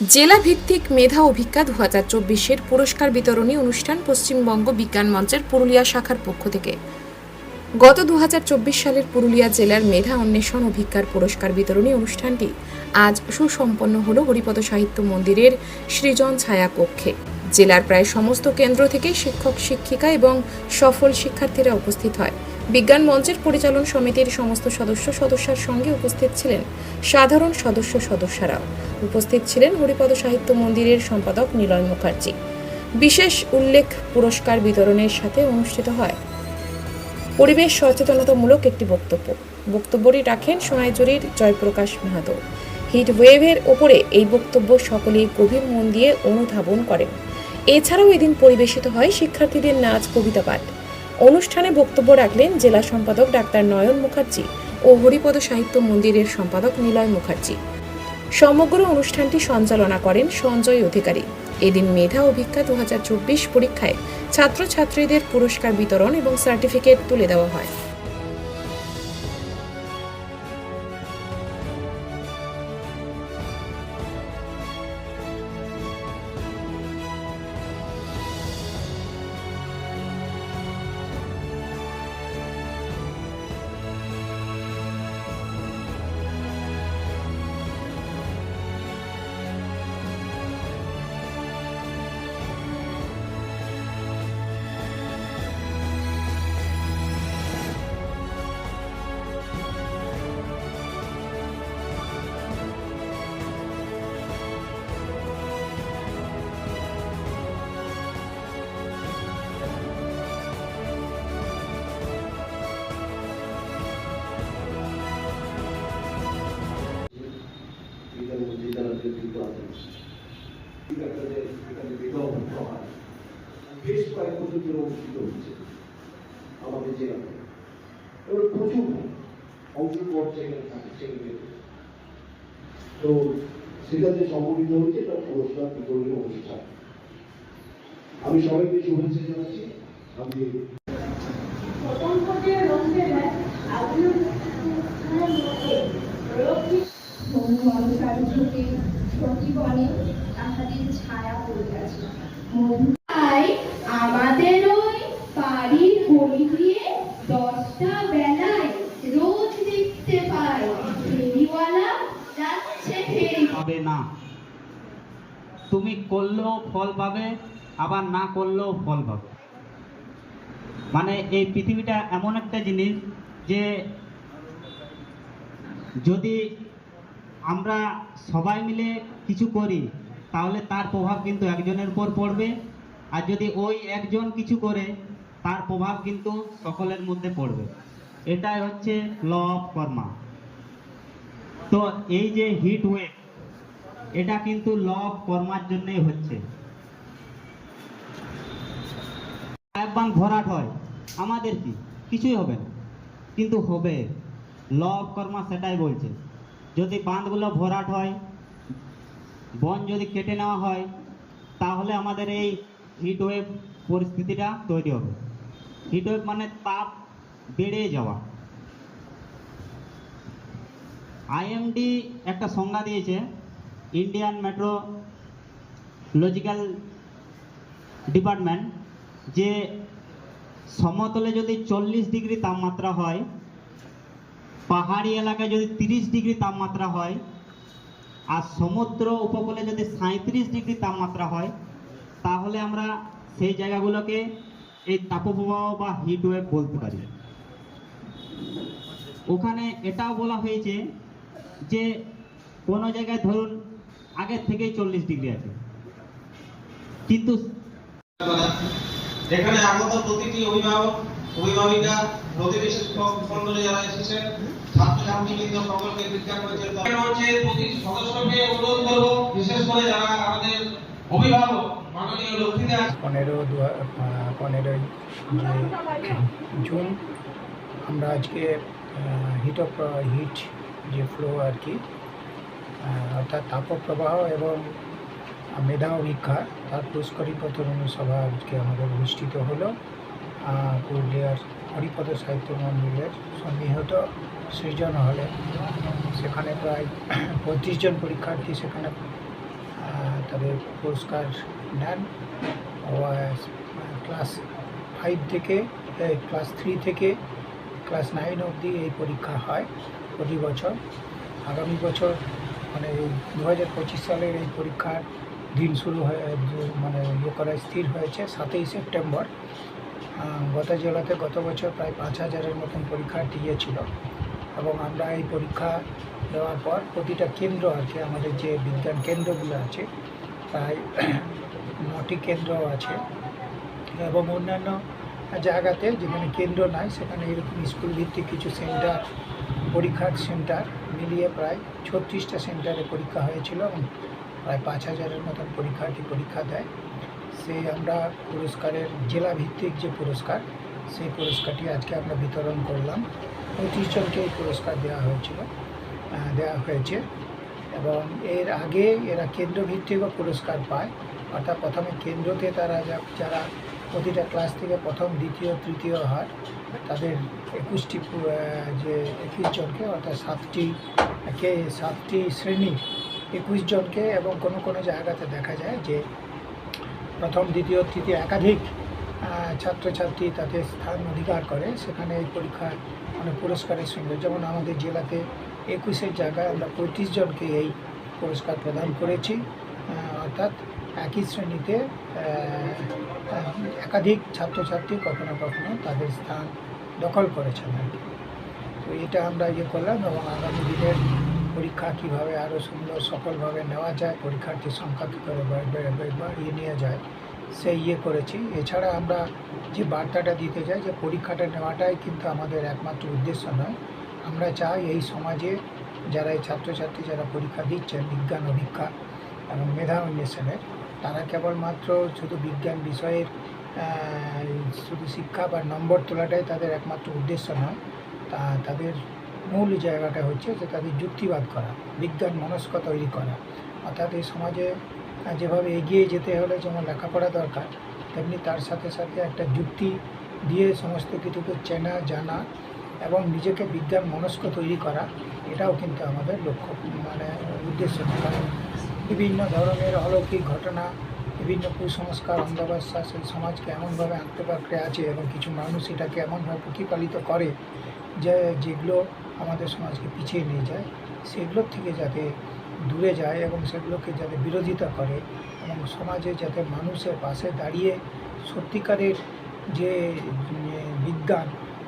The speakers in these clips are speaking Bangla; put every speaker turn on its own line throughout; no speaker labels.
জেলা ভিত্তিক মেধা অভিজ্ঞা দু হাজার চব্বিশের পুরস্কার বিতরণী অনুষ্ঠান পশ্চিমবঙ্গ বিজ্ঞান মঞ্চের পুরুলিয়া শাখার পক্ষ থেকে। গত দুহাজার চব্বিশ সালের পুরুলিয়া জেলার মেধা অন্বেষণ অভিজ্ঞার পুরস্কার বিতরণী অনুষ্ঠানটি আজ সুসম্পন্ন হল হরিপদ সাহিত্য মন্দিরের সৃজন ছায়া কক্ষে জেলার প্রায় সমস্ত কেন্দ্র থেকে শিক্ষক, শিক্ষিকা এবং সফল শিক্ষার্থীরা উপস্থিত হয়। বিজ্ঞান মঞ্চের পরিচালন সমিতির সমস্ত সদস্য সদস্যার সঙ্গে উপস্থিত ছিলেন সাধারণ সদস্য সদস্যরাও। উপস্থিত ছিলেন হরিপদ সাহিত্য মন্দিরের সম্পাদক নিলয় মুখার্জি। বিশেষ উল্লেখ পুরস্কার বিতরণের সাথে অনুষ্ঠিত হয়। পরিবেশ সচেতনতামূলক একটি বক্তব্য। বক্তব্যটি রাখেন সোনাইজুরির জয়প্রকাশ মাহাতো। হিট ওয়েভের ওপরে এই বক্তব্য সকলেই গভীর মন দিয়ে অনুধাবন করেন। এছাড়াও এদিন পরিবেশিত হয় শিক্ষার্থীদের নাচ, কবিতা পাঠ। অনুষ্ঠানে বক্তব্য রাখলেন জেলা সম্পাদক ডাক্তার নয়ন মুখার্জি ও হরিপদ সাহিত্য মন্দিরের সম্পাদক নিলয় মুখার্জি। সমগ্র অনুষ্ঠানটি সঞ্চালনা করেন সঞ্জয় অধিকারী। এদিন মেধা অভিজ্ঞা দু পরীক্ষায় ছাত্রছাত্রীদের পুরস্কার বিতরণ এবং সার্টিফিকেট তুলে দেওয়া হয়।
আমাদের এবার প্রচুর অংশগ্রহণ সেখানে থাকে সেখানে তো সেটাতে সংগঠিত হচ্ছে একটা পুরস্কার বিতরণী অনুষ্ঠান। আমি সবাইকে শুভেচ্ছা জানাচ্ছি। আমি
প্রথম পর্যায়ে রঞ্জেলায়
তুমি করলেও ফল পাবে, আবার না করলেও ফল পাবে। মানে এই পৃথিবীটা এমন একটা জিনিস যে যদি আমরা সবাই মিলে কিছু করি, তাহলে তার প্রভাব কিন্তু একজনের উপর পড়বে। আর যদি ওই একজন কিছু করে তার প্রভাব কিন্তু সকলের মধ্যে পড়বে। এটাই হচ্ছে ল অফ কর্মা তো এই যে হিট ওয়েভ এটা কিন্তু ল অফ কর্মার জন্যই হচ্ছে। একবার ভরাট হয়, আমাদের কি? কিছুই হবে না। কিন্তু হবে। ল অফ কর্মা সেটাই বলছে। যদি বাঁধগুলো ভরাট হয়, বন যদি কেটে নেওয়া হয়, তাহলে আমাদের এই হিট ওয়েভ পরিস্থিতিটা তৈরি হবে। ওয়েভ মানে তাপ বেড়ে যাওয়া। আইএমডি একটা সংজ্ঞা দিয়েছে ইন্ডিয়ান মেট্রো লজিক্যাল ডিপার্টমেন্ট যে সমতলে যদি চল্লিশ ডিগ্রি তাপমাত্রা হয়, পাহাড়ি এলাকায় যদি তিরিশ ডিগ্রি তাপমাত্রা হয়, আর সমুদ্র উপকূলে যদি সাঁত্রিশ ডিগ্রি তাপমাত্রা হয়, তাহলে আমরা সেই জায়গাগুলোকে এই তাপপ্রবাহ বা হিট ওয়েভ বলতে পারি। ওখানে এটাও বলা হয়েছে যে কোনো জায়গায় ধরুন আগের থেকেই চল্লিশ ডিগ্রি আছে। কিন্তু
এখানে আগত প্রতিটি অভিভাবক অভিভাবিকা প্রতিটি শিক্ষক মন্ডলী যারা এসেছেন ছাত্রছাত্রীবৃন্দ সকলকে বিজ্ঞান মঞ্চের তরফে প্রতি সদস্যকে অনুরোধ করব বিশেষ করে যারা আমাদের অভিভাবক মাননীয়
পনেরো দু পনেরোই জুন, আমরা আজকে হিট অফ হিট যে ফ্লো আর কি অর্থাৎ তাপপ্রবাহ এবং মেধা অভিক্ষা তার পুরস্কারী প্রতরণ সভা আজকে আমাদের অনুষ্ঠিত হলো। পুরুলিয়ার হরিপদ সাহিত্য মন্দিরের সন্নিহিত সৃজন হলে, সেখানে প্রায় পঁয়ত্রিশ জন পরীক্ষার্থী সেখানে তাদের পুরস্কার নেন। ক্লাস ফাইভ থেকে ক্লাস থ্রি থেকে ক্লাস নাইন অবধি এই পরীক্ষা হয় প্রতি বছর। আগামী বছর মানে দু হাজার পঁচিশ সালের এই পরীক্ষার দিন শুরু হয়ে মানে ইয়ে করা স্থির হয়েছে সাতই সেপ্টেম্বর। গত জেলাতে গত বছর প্রায় পাঁচ হাজারের মতন পরীক্ষার্থী গিয়েছিল এবং আমরা এই পরীক্ষা দেওয়ার পর প্রতিটা কেন্দ্র আছে, আমাদের যে বিজ্ঞান কেন্দ্রগুলো আছে প্রায় নটি কেন্দ্র আছে এবং অন্যান্য জায়গাতে যেখানে কেন্দ্র নাই, সেখানে এরকম স্কুল ভিত্তিক কিছু সেন্টার, পরীক্ষার সেন্টার মিলিয়ে প্রায় ছত্রিশটা সেন্টারে পরীক্ষা হয়েছিল এবং প্রায় পাঁচ হাজারের মতন পরীক্ষার্থী পরীক্ষা দেয়। সে আমরা পুরস্কারের জেলা ভিত্তিক যে পুরস্কার, সেই পুরস্কারটি আজকে আমরা বিতরণ করলাম। পঁচিশ জনকে এই পুরস্কার দেওয়া হয়েছিল দেওয়া হয়েছে। এবং এর আগে এরা কেন্দ্রভিত্তিকও পুরস্কার পায়। অর্থাৎ প্রথমে কেন্দ্রতে তারা যারা প্রতিটা ক্লাস থেকে প্রথম, দ্বিতীয়, তৃতীয় হয় তাদের একুশটি যে একুশ জনকে, অর্থাৎ সাতটি কে সাতটি শ্রেণির একুশ জনকে এবং কোনো কোনো জায়গাতে দেখা যায় যে প্রথম, দ্বিতীয়, তৃতীয় একাধিক ছাত্রছাত্রী তাতে স্থান অধিকার করে। সেখানে এই পরীক্ষার মানে পুরস্কারের সঙ্গে, যেমন আমাদের জেলাতে একুশের জায়গায় আমরা পঁয়ত্রিশ জনকে এই পুরস্কার প্রদান করেছি অর্থাৎ একই শ্রেণীতে একাধিক ছাত্রছাত্রী কখনো কখনো তাদের স্থান দখল করেছেন আর তো এটা আমরা ইয়ে করলাম এবং আগামী দিনের পরীক্ষা কীভাবে আরও সুন্দর সফলভাবে নেওয়া যায়, পরীক্ষার্থীর সংখ্যা কী করে বাড়িয়ে নিয়ে যায়, সেই ইয়ে করেছি। এছাড়া আমরা যে বার্তাটা দিতে চাই যে পরীক্ষাটা নেওয়াটাই কিন্তু আমাদের একমাত্র উদ্দেশ্য নয় আমরা চাই এই সমাজে যারা এই ছাত্রছাত্রী, যারা পরীক্ষা দিচ্ছেন, বিজ্ঞান অভিজ্ঞা এবং মেধা অন্বেষণের, তারা কেবলমাত্র শুধু বিজ্ঞান বিষয়ের শুধু শিক্ষা বা নম্বর তোলাটাই তাদের একমাত্র উদ্দেশ্য নয়। তা তাদের মূল জায়গাটা হচ্ছে যে তাদের যুক্তিবাদ করা, বিজ্ঞান মনস্ক তৈরি করা। অর্থাৎ এই সমাজে যেভাবে এগিয়ে যেতে হলে যেমন লেখাপড়া দরকার, তেমনি তার সাথে সাথে একটা যুক্তি দিয়ে সমস্ত কিছুকে চেনা, জানা এবং নিজেকে বিজ্ঞান মনস্ক তৈরি করা এটাও কিন্তু আমাদের লক্ষ্য। মানে উদ্দেশ্য বিভিন্ন ধরনের অলৌকিক ঘটনা বিভিন্ন কুসংস্কার অন্ধবিশ্বাস এই সমাজকে এমনভাবে আঁকতে আছে এবং কিছু মানুষ এটাকে এমনভাবে প্রতিপালিত করে যে যেগুলো আমাদের সমাজকে পিছিয়ে নিয়ে যায় সেগুলোর থেকে যাতে দূরে যায় এবং সেগুলোকে যাতে বিরোধিতা করে এবং সমাজে যাতে মানুষের পাশে দাঁড়িয়ে সত্যিকারের যে উম,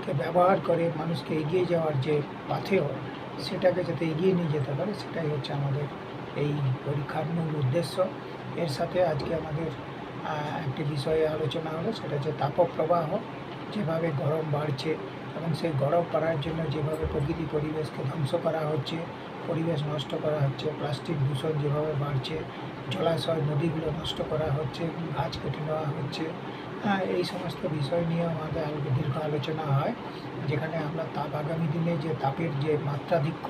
বিজ্ঞানকে ব্যবহার করে মানুষকে এগিয়ে যাওয়ার যে পাথেয়, সেটাকে যাতে এগিয়ে নিয়ে যেতে পারে, সেটাই হচ্ছে আমাদের এই পরীক্ষার মূল উদ্দেশ্য। এর সাথে আজকে আমাদের একটি বিষয়ে আলোচনা হলো, সেটা হচ্ছে তাপপ্রবাহ, যেভাবে গরম বাড়ছে এবং সেই গরম বাড়ার জন্য যেভাবে প্রকৃতি পরিবেশকে ধ্বংস করা হচ্ছে, পরিবেশ নষ্ট করা হচ্ছে, প্লাস্টিক দূষণ যেভাবে বাড়ছে, জলাশয়, নদীগুলো নষ্ট করা হচ্ছে, গাছ কেটে নেওয়া হচ্ছে এই সমস্ত বিষয় নিয়ে আমাদের দীর্ঘ আলোচনা হয়, যেখানে আমরা তাপ আগামী দিনে যে তাপের যে মাত্রাধিক্য